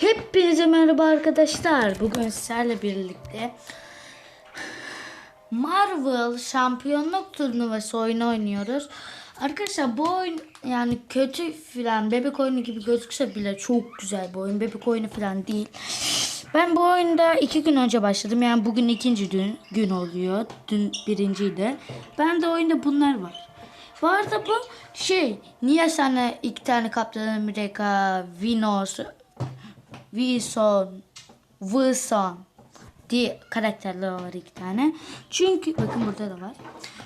Hepinize merhaba arkadaşlar. Bugün sizlerle birlikte Marvel Şampiyonluk Turnuvası oyunu oynuyoruz. Arkadaşlar bu oyun yani kötü filan bebek oyunu gibi gözükse bile çok güzel bir oyun. Bebek oyunu filan değil. Ben bu oyunda iki gün önce başladım. Yani bugün ikinci gün, gün oluyor. Dün birinciydi. Ben de oyunda bunlar var. Bu arada bu şey niye sana iki tane Kaptan Amerika, Vinos, Wilson, Wilson diye karakterler var iki tane. Çünkü bakın burada da var.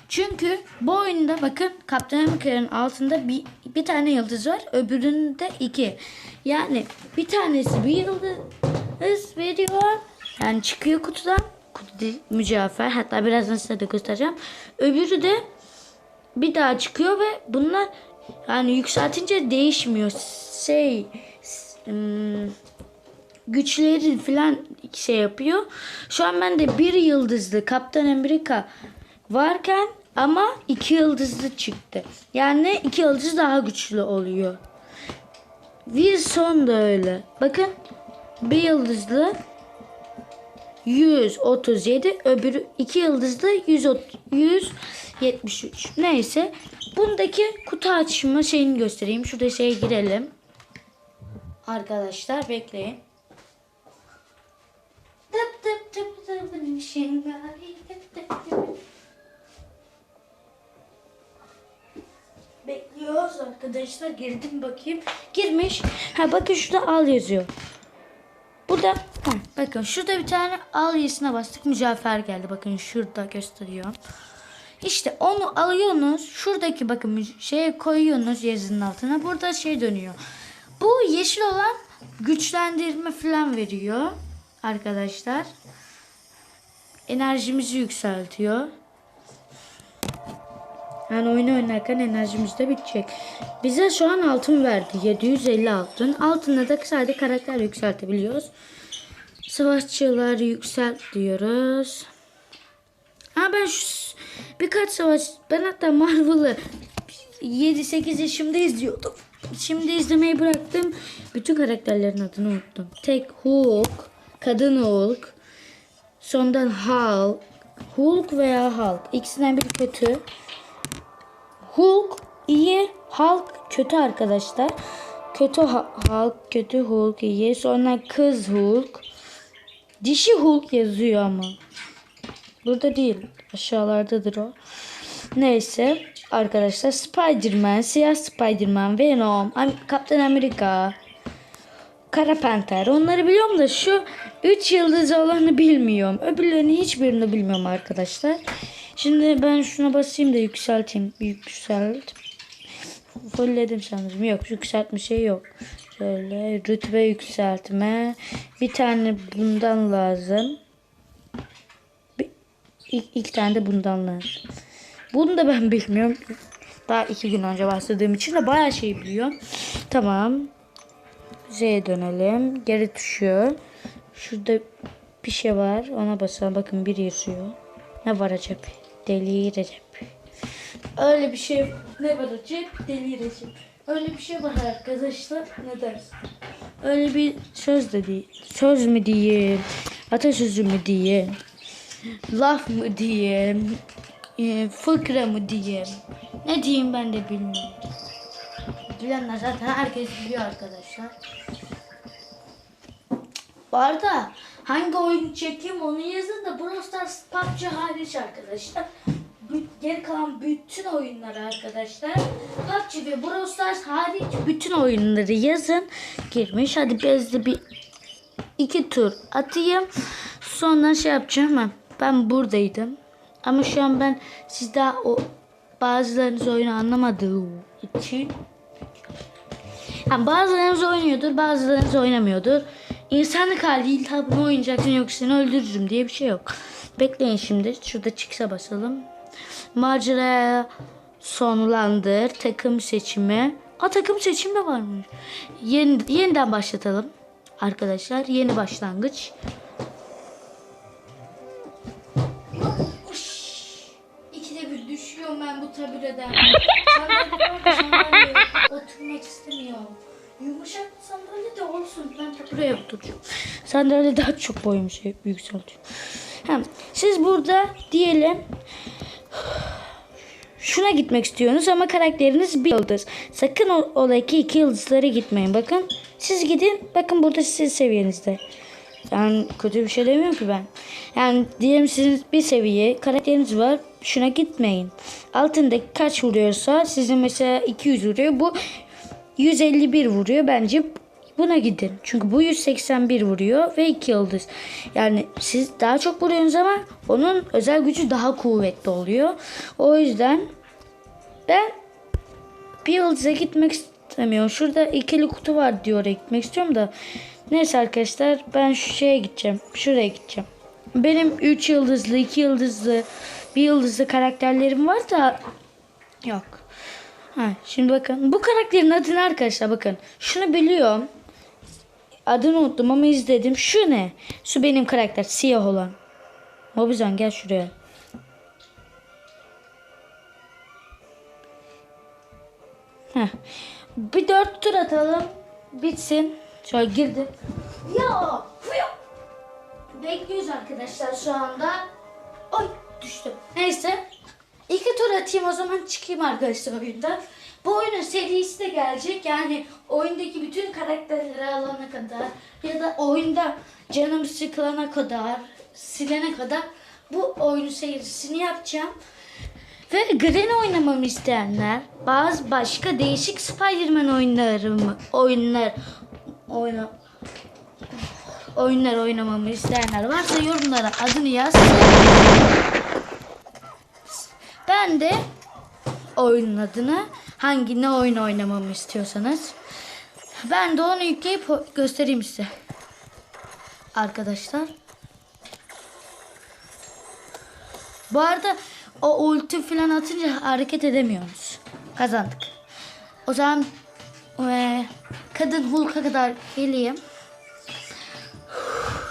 Çünkü bu oyunda bakın Kaptan Amerika'nın altında bir, bir tane yıldız var. Öbüründe iki. Yani bir tanesi bir yıldız veriyor. Yani çıkıyor kutudan. Kutu değil, mücevher. Hatta birazdan size de göstereceğim. Öbürü de bir daha çıkıyor ve bunlar yani yükseltince değişmiyor. Şey ım, güçleri falan şey yapıyor. Şu an bende bir yıldızlı Kaptan Amerika varken ama iki yıldızlı çıktı. Yani iki yıldız daha güçlü oluyor. Wilson da öyle. Bakın bir yıldızlı 137 öbürü 2 yıldızlı 173 neyse bundaki kutu açma şeyini göstereyim şurada şeye girelim arkadaşlar bekleyin Tıp tıp tıp tıp şengari tıp tıp tıp. Bekliyoruz arkadaşlar girdim bakayım girmiş ha bakın şurada al yazıyor Burada ha, bakın şurada bir tane al yazısına bastık mücevher geldi. Bakın şurada gösteriyor. İşte onu alıyorsunuz. Şuradaki bakın şeye koyuyorsunuz yazının altına. Burada şey dönüyor. Bu yeşil olan güçlendirme falan veriyor arkadaşlar. Enerjimizi yükseltiyor. Yani oyunu oynarken enerjimiz de bitecek. Bize şu an altın verdi. 750 altın. Altınla da sadece karakter yükseltebiliyoruz. Savaşçıları yükselt diyoruz. Ha ben şu birkaç savaş ben hatta Marvel'ı 7-8 yaşımda izliyordum. Şimdi izlemeyi bıraktım. Bütün karakterlerin adını unuttum. Tek Hulk, Kadın Hulk, sondan Hulk, Hulk veya Hulk. İkisinden biri kötü. Hulk iyi, Hulk kötü arkadaşlar. Kötü Hulk, kötü Hulk iyi. Sonra kız Hulk. Dişi Hulk yazıyor ama. Burada değil. Aşağılardadır o. Neyse arkadaşlar Spider-Man, Siyah Spider-Man, Venom, Kaptan Amerika, Kara Panter. Onları biliyorum da şu 3 yıldız olanı bilmiyorum. Öbürlerini hiçbirini bilmiyorum arkadaşlar. Şimdi ben şuna basayım da yükselteyim. Yükselt. Fullledim sanırım. Yok yükseltme şey yok. Şöyle rütbe yükseltme. Bir tane bundan lazım. Bir, ilk, ilk tane de bundan lazım. Bunu da ben bilmiyorum. Daha iki gün önce başladığım için de bayağı şey biliyorum. Tamam. Z'ye dönelim. Geri tuşu. Şurada bir şey var. Ona basalım. Bakın bir yazıyor. Ne var acaba? Deli Recep. Öyle bir şey ne var Recep? Deli Recep. Öyle bir şey var arkadaşlar. Ne dersin? Öyle bir söz de değil. Söz mü diyeyim? Atasözü mü diyeyim? Laf mı diyeyim? E, fıkra mı diyeyim? Ne diyeyim ben de bilmiyorum. Bilenler zaten herkes biliyor arkadaşlar. Bu hangi oyun çekeyim onu yazın da Brawl Stars PUBG hariç arkadaşlar. Geri kalan bütün oyunları arkadaşlar. PUBG ve Brawl hariç bütün oyunları yazın. Girmiş. Hadi bezde bir iki tur atayım. Sonra şey yapacağım. Ha, Ben buradaydım. Ama şu an ben siz daha o bazılarınız oyunu anlamadığı için yani bazılarınız oynuyordur, bazılarınız oynamıyordur. İnsanlık hali bunu oynayacaksın yoksa seni öldürürüm diye bir şey yok. Bekleyin şimdi. Şurada çıksa basalım. Macera sonlandır. Takım seçimi. A takım seçimi de varmış. Yeni, yeniden başlatalım. Arkadaşlar yeni başlangıç. Şuraya oturacağım. Sandalye daha çok boyumu şey yükseltiyor. Hem siz burada diyelim şuna gitmek istiyorsunuz ama karakteriniz bir yıldız. Sakın ola ki iki yıldızlara gitmeyin. Bakın siz gidin. Bakın burada sizin seviyenizde. Yani kötü bir şey demiyorum ki ben. Yani diyelim sizin bir seviye karakteriniz var. Şuna gitmeyin. Altındaki kaç vuruyorsa sizin mesela 200 vuruyor. Bu 151 vuruyor. Bence buna gidin. Çünkü bu 181 vuruyor ve 2 yıldız. Yani siz daha çok vuruyorsunuz ama onun özel gücü daha kuvvetli oluyor. O yüzden ben bir yıldıza gitmek istemiyorum. Şurada ikili kutu var diyor gitmek istiyorum da. Neyse arkadaşlar ben şu şeye gideceğim. Şuraya gideceğim. Benim 3 yıldızlı, 2 yıldızlı, 1 yıldızlı karakterlerim var da yok. Ha, şimdi bakın bu karakterin adını arkadaşlar bakın. Şunu biliyorum. Adını unuttum ama izledim. Şu ne? Şu benim karakter siyah olan. Mobizan gel şuraya. Heh. Bir dört tur atalım. Bitsin. Şöyle girdim. Ya! Bekliyoruz arkadaşlar şu anda. Ay düştüm. Neyse. İki tur atayım o zaman çıkayım arkadaşlar oyundan. Bu oyunun serisi de gelecek. Yani oyundaki bütün karakterleri alana kadar ya da oyunda canım sıkılana kadar, silene kadar bu oyunun serisini yapacağım. Ve Gren oynamamı isteyenler, bazı başka değişik Spider-Man oyunlarımı, oyunlar oyna oyunlar oynamamı isteyenler varsa yorumlara adını yaz. Ben de oyunun adını hangi ne oyun oynamamı istiyorsanız ben de onu yükleyip göstereyim size. Arkadaşlar. Bu arada o ulti falan atınca hareket edemiyoruz. Kazandık. O zaman eee, kadın Hulk'a kadar geleyim.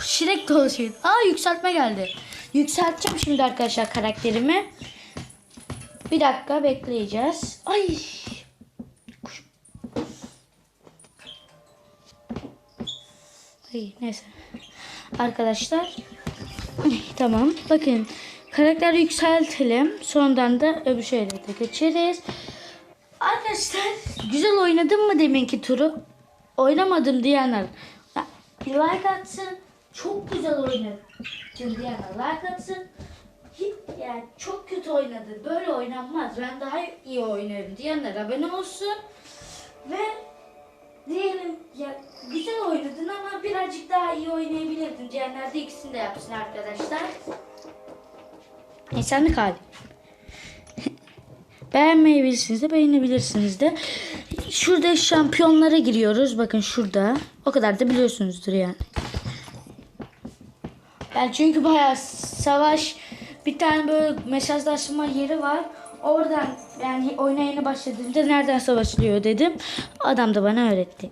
Şirek dolaşayım. Aa yükseltme geldi. Yükselteceğim şimdi arkadaşlar karakterimi. Bir dakika bekleyeceğiz. Ay. Ay, neyse. Arkadaşlar. Tamam. Bakın. Karakter yükseltelim. Sonradan da öbür şeylere de geçeriz. Arkadaşlar güzel oynadım mı deminki turu? Oynamadım diyenler bir like atsın. Çok güzel oynadım diyenler like atsın. Yani çok kötü oynadı. Böyle oynanmaz. Ben daha iyi oynarım diyenler abone olsun. Ve diyelim ya güzel oynadın ama birazcık daha iyi oynayabilirdin diyenler de ikisini de yapsın arkadaşlar. İnsanlık hali. Beğenmeyebilirsiniz de beğenebilirsiniz de. Şurada şampiyonlara giriyoruz. Bakın şurada. O kadar da biliyorsunuzdur yani. Ben çünkü bayağı savaş bir tane böyle mesajlaşma yeri var. Oradan yani oyuna yeni başladığımda nereden savaşılıyor dedim. Adam da bana öğretti.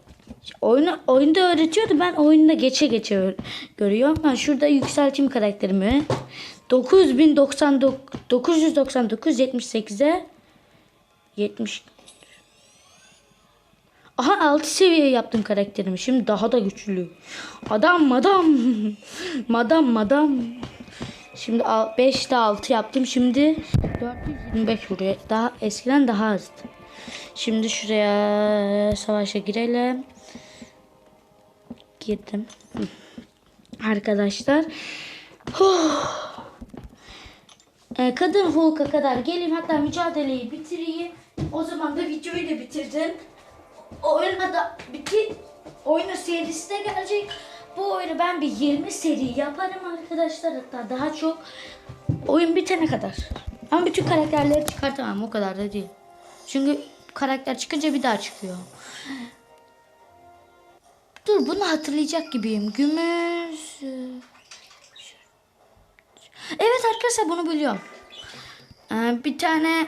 Oyunu, oyunda öğretiyordu. Ben oyunda geçe geçe görüyorum. Ben şurada yükselteyim karakterimi. 9099 999 78'e 70 Aha 6 seviye yaptım karakterimi. Şimdi daha da güçlü. Adam madam. madam madam. Şimdi 5'te 6 yaptım. Şimdi 425 vuruyor. Daha eskiden daha azdı. Şimdi şuraya savaşa girelim. Girdim. Arkadaşlar. Ee, Kadın Hulk'a kadar geleyim. Hatta mücadeleyi bitireyim. O zaman da videoyu da bitirdim. Oyuna da bitir. Oyunun serisi de gelecek. Bu oyunu ben bir 20 seri yaparım arkadaşlar. Hatta daha çok. Oyun bitene kadar. Ama bütün karakterleri çıkartamam. O kadar da değil. Çünkü karakter çıkınca bir daha çıkıyor. Dur bunu hatırlayacak gibiyim. Gümüş. Evet arkadaşlar bunu biliyorum. Ee, bir tane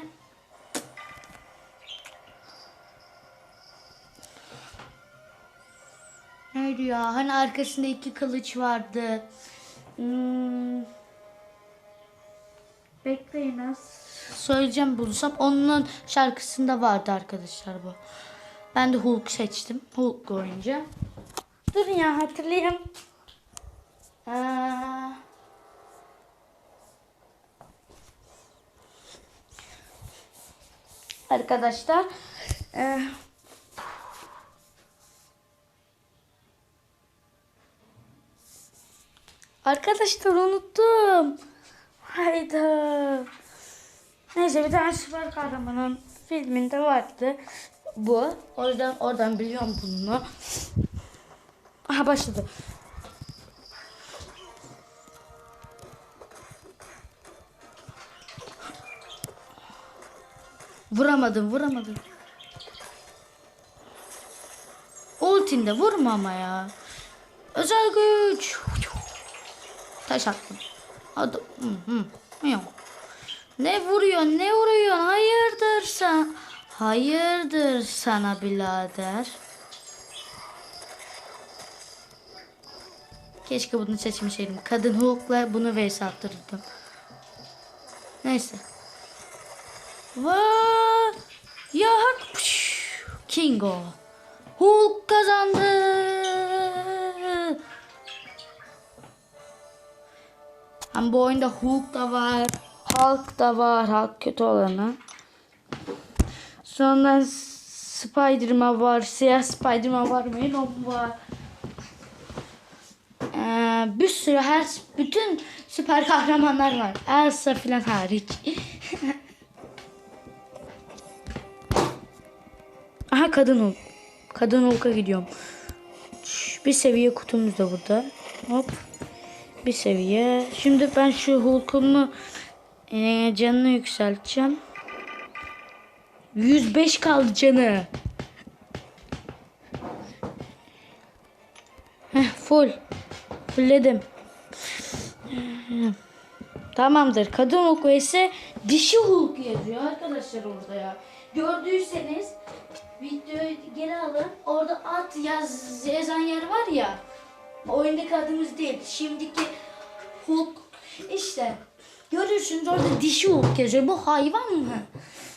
Neydi ya? Hani arkasında iki kılıç vardı. Hmm. Bekleyin az. Söyleyeceğim bulursam. Onun şarkısında vardı arkadaşlar bu. Ben de Hulk seçtim. Hulk oynayacağım. Dur ya hatırlayayım. Ee, arkadaşlar ee, Arkadaşlar unuttum. Hayda. Neyse bir tane süper kahramanın filminde vardı bu. O yüzden oradan biliyorum bunu. Aha başladı. Vuramadım, vuramadım. Ultinde vurma ama ya. Özel güç. Taş attım. Hadi. Hı hı. Yok. Ne vuruyor? Ne vuruyor? Hayırdır sen? Hayırdır sana birader? Keşke bunu seçmişeydim. Kadın Hulk'la bunu vs attırırdım. Neyse. Vaa! Ya! Kingo. Hulk kazandı. Hem bu oyunda Hulk da var. Hulk da var. Hulk kötü olanı. Sonra Spiderman var. Siyah Spiderman var. Venom var. Ee, bir sürü her bütün süper kahramanlar var. Elsa filan hariç. Aha kadın Hulk. Kadın Hulk'a gidiyorum. Bir seviye kutumuz da burada. Hop. Bir seviye. Şimdi ben şu Hulk'umu e, canını yükselteceğim. 105 kaldı canı. Heh, full. Fullledim. Tamamdır. Kadın Hulk ise dişi Hulk yazıyor arkadaşlar orada ya. Gördüyseniz videoyu geri alın. Orada at yaz yazan yer var ya. Oyundaki adımız değil. Şimdiki Hulk işte. Görürsünüz orada dişi Hulk yazıyor. Bu hayvan mı?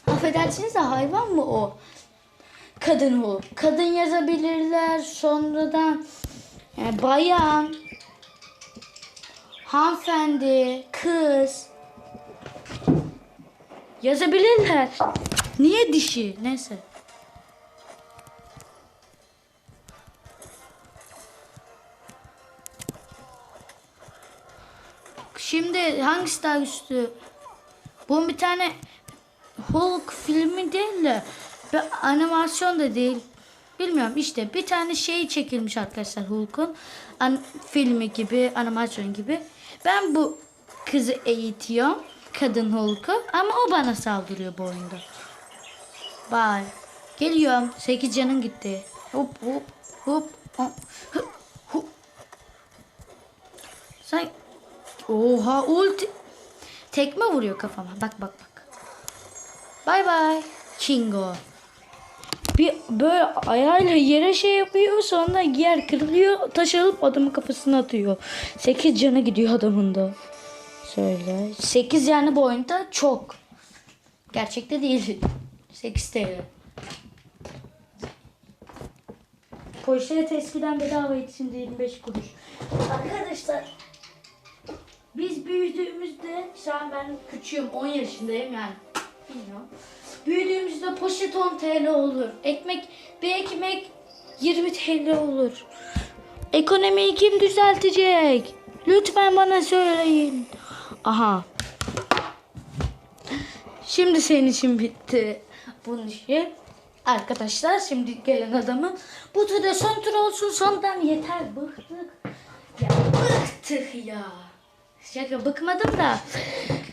Affedersiniz de hayvan mı o? Kadın Hulk. Kadın yazabilirler. Sonradan yani bayan, hanımefendi, kız yazabilirler. Niye dişi? Neyse. Şimdi hangisi daha güçlü? Bu bir tane Hulk filmi değil de bir animasyon da değil. Bilmiyorum işte bir tane şey çekilmiş arkadaşlar Hulk'un an filmi gibi animasyon gibi. Ben bu kızı eğitiyorum kadın Hulk'u ama o bana saldırıyor bu oyunda. Bye. Geliyorum. 8 canın gitti. Hop hop hop. hop, hu. Sen Oha ulti tekme vuruyor kafama. Bak bak bak. Bay bay. Kingo. Bir böyle ayağıyla yere şey yapıyor sonra yer kırılıyor taş alıp adamın kafasına atıyor. 8 canı gidiyor adamın da. Söyle. 8 yani bu oyunda çok. Gerçekte değil. 8 TL. Poşet eskiden bedava için 25 kuruş. Arkadaşlar biz büyüdüğümüzde şu an ben küçüğüm 10 yaşındayım yani. Bilmiyorum. Büyüdüğümüzde poşet 10 TL olur. Ekmek bir ekmek 20 TL olur. Ekonomiyi kim düzeltecek? Lütfen bana söyleyin. Aha. Şimdi senin için bitti bunun işi. Arkadaşlar şimdi gelen adamın bu turda son tur olsun sondan yeter bıktık. Ya bıktık ya. Şaka bıkmadım da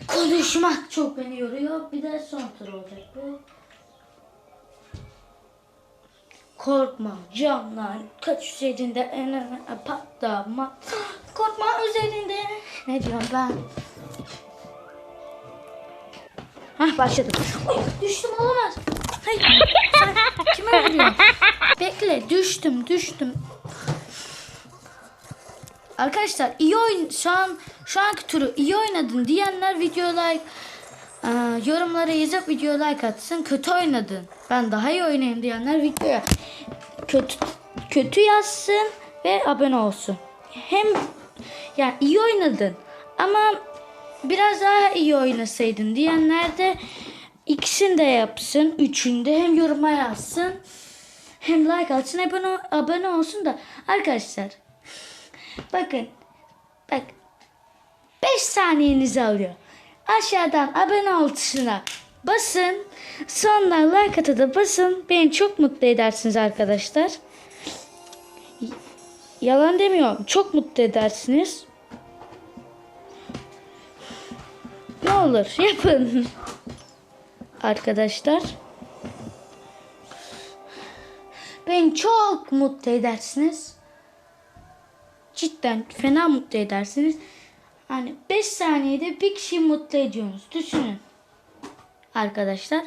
konuşmak çok beni yoruyor. Bir de son tur olacak bu. Korkma camlar kaç üzerinde en patlama. Korkma üzerinde. Ne diyorum ben? Hah başladım. Oy, düştüm olamaz. Hayır. Kime vuruyorsun? Bekle düştüm düştüm. Arkadaşlar iyi oyun şu an şu anki turu iyi oynadın diyenler video like e, yorumlara yazıp video like atsın. Kötü oynadın. Ben daha iyi oynayayım diyenler videoya kötü kötü yazsın. ve abone olsun. Hem yani iyi oynadın ama biraz daha iyi oynasaydın diyenler de ikisini de yapsın. Üçünü de hem yoruma yazsın hem like atsın abone, abone olsun da arkadaşlar bakın bak 5 saniyenizi alıyor. Aşağıdan abone ol tuşuna basın. Sonra like atı da basın. Beni çok mutlu edersiniz arkadaşlar. Yalan demiyorum. Çok mutlu edersiniz. Ne olur yapın. Arkadaşlar. Beni çok mutlu edersiniz. Cidden fena mutlu edersiniz. Hani 5 saniyede bir kişiyi mutlu ediyorsunuz. Düşünün. Arkadaşlar.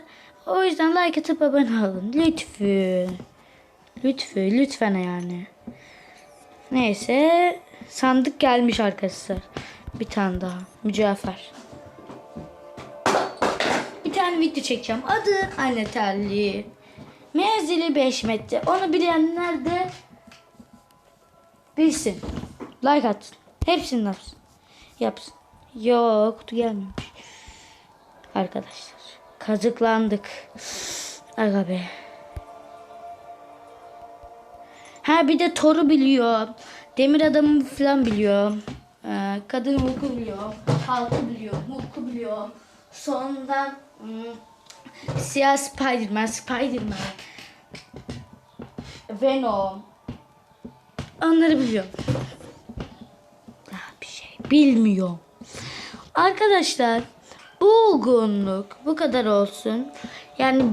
O yüzden like atıp abone olun. Lütfen. Lütfen. Lütfen yani. Neyse. Sandık gelmiş arkadaşlar. Bir tane daha. Mücevher. Bir tane video çekeceğim. Adı Anne Telli. Menzili 5 metre. Onu bilenler de bilsin. Like atsın. Hepsini yapsın. Yapsın. Yok kutu gelmemiş. Arkadaşlar. Kazıklandık. Aga be. Ha bir de Thor'u biliyor. Demir adamı falan biliyor. Ee, kadın Hulk'u biliyor. Halk'ı biliyor. Hulk'u biliyor. Sonradan hmm, siyah Spiderman, Spiderman. Venom. Onları biliyor. Bilmiyor. Arkadaşlar bu olgunluk bu kadar olsun. Yani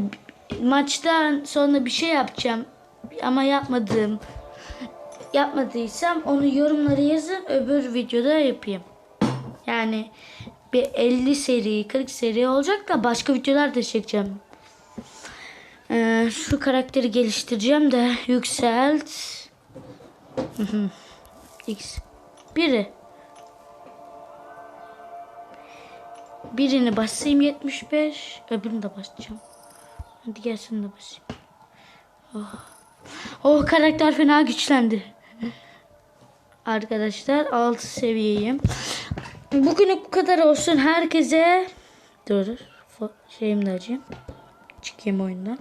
maçtan sonra bir şey yapacağım ama yapmadığım yapmadıysam onu yorumlara yazın öbür videoda yapayım. Yani bir 50 seri 40 seri olacak da başka videolar da çekeceğim. Ee, şu karakteri geliştireceğim de yükselt. X. Biri. Birini basayım 75. Öbürünü de basacağım. Hadi gelsin de basayım. Oh. oh karakter fena güçlendi. Arkadaşlar 6 seviyeyim. Bugünlük bu kadar olsun. Herkese dur. de açayım. Çıkayım oyundan.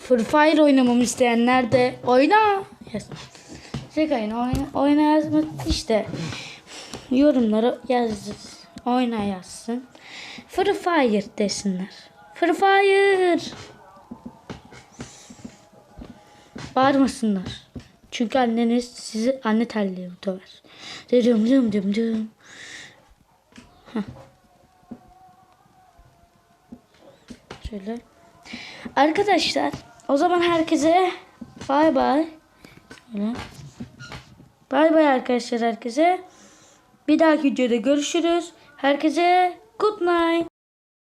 Free Fire oynamamı isteyenler de oyna. Yaz. Zekayın oyna, oyna yazmak işte. Yorumlara yaz. Oyna yazsın. Free Fire desinler. Free Fire. Bağırmasınlar. Çünkü anneniz sizi anne telliye döver. Dım dım dım dım. Heh. Şöyle. Arkadaşlar o zaman herkese bay bay. Böyle. Bay bay arkadaşlar herkese. Bir dahaki videoda görüşürüz. Herkese good night.